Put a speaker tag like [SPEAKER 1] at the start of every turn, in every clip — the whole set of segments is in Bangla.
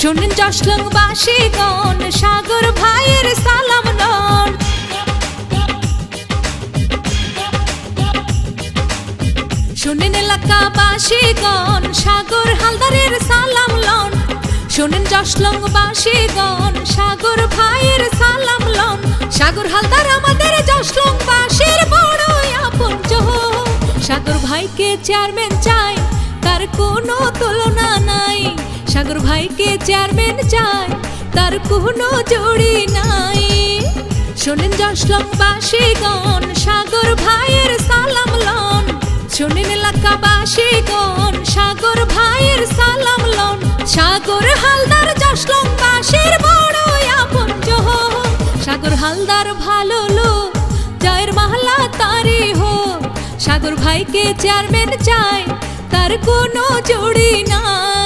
[SPEAKER 1] শোনেন জশলং বাসীগণ সাগর ভাইয়ের সালাম নন। শোনেন এলাকাবাসীগণ সাগর হালদারের সালাম লন শোনেন জশলং বাসীগণ সাগর ভাইয়ের সালাম লন সাগর হালদার আমাদের জশলং বাসীর বড়ই আপন সাগর ভাইকে চেয়ারম্যান চাই, তার কোনো তুলনা নাই। সাগর ভাইকে চেয়ারম্যান চাই তার কোনো জড়ি নাই। শোনেন জশলং বাসীগণ সাগর ভাইয়ের সালাম লন। শোনেন এলাকাবাসীগণ, সাগর ভাইয়ের সালাম লন। সাগর হালদার জশলং বাসীর বড়ই আপন সাগর হালদার ভালো লোক, জয়ের মাহলা তারি হো সাগর ভাইকে চেয়ারম্যান চাই তার কোনো জড়ি নাই।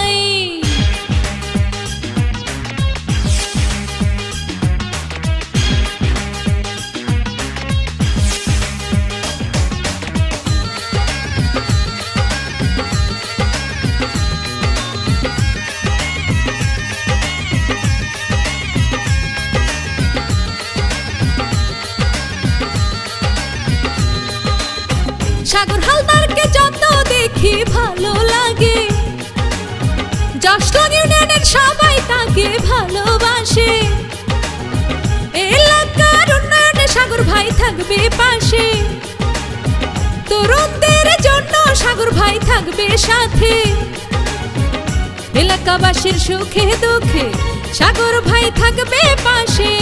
[SPEAKER 1] সাগর হালদারকে যত দেখি ভালো লাগে। জশলং ইউনিয়নের সবাই তাকে ভালোবাসে। এলাকার উন্নয়নে সাগর ভাই থাকবে পাশে। তরুণদের জন্য সাগর ভাই থাকবে সাথে। এলাকাবাসীর সুখে দুঃখে সাগর ভাই থাকবে পাশে।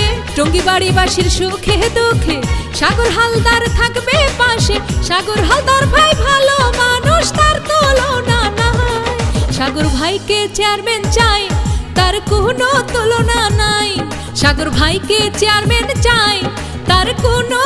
[SPEAKER 1] টঙ্গি বাড়িবাসীর সুখে, দুঃখে, সাগর হালদার থাকবে পাশে। সাগর হালদার ভাই ভালো মানুষ, তার তুলনা নাই। সাগর ভাইকে চেয়ারম্যান চাই, তার কোনো তুলনা নাই। সাগর ভাইকে চেয়ারম্যান চাই, তার কোনো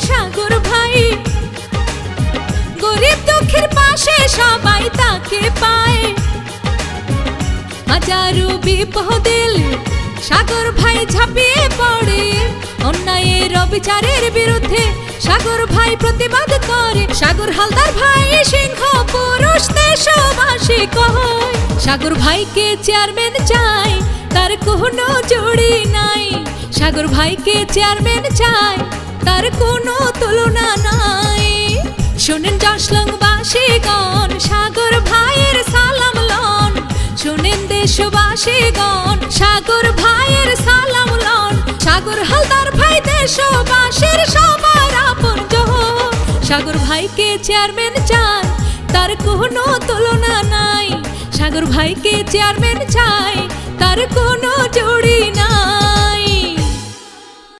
[SPEAKER 1] সাগর ভাই। গরিব দুঃখের পাশে সবাই তাকে পায়। হাজারো সাগর ভাই ঝাঁপিয়ে পড়ে। অন্যায়ের অবিচারের বিরুদ্ধে সাগর ভাই প্রতিবাদ করে। সাগর হালদার ভাই সিংহ পুরুষ দেশবাসী কয়। সাগর ভাইকে চেয়ারম্যান চাই। তার কোনো জড়ি নাই। সাগর ভাইকে চেয়ারম্যান চাই, তার কোনো তুলনা নাই। শোনেন জশলং বাসীগণ, সাগর ভাইয়ের সালাম লন। শোনেন দেশবাসীগণ, সাগর ভাইয়ের সালাম লন। সাগর হালদার ভাই দেশবাসীর সবার আপন সাগর ভাইকে চেয়ারম্যান চাই, তার কোনো তুলনা নাই। সাগর ভাইকে চেয়ারম্যান চাই তার কোনো জুড়ি নাই।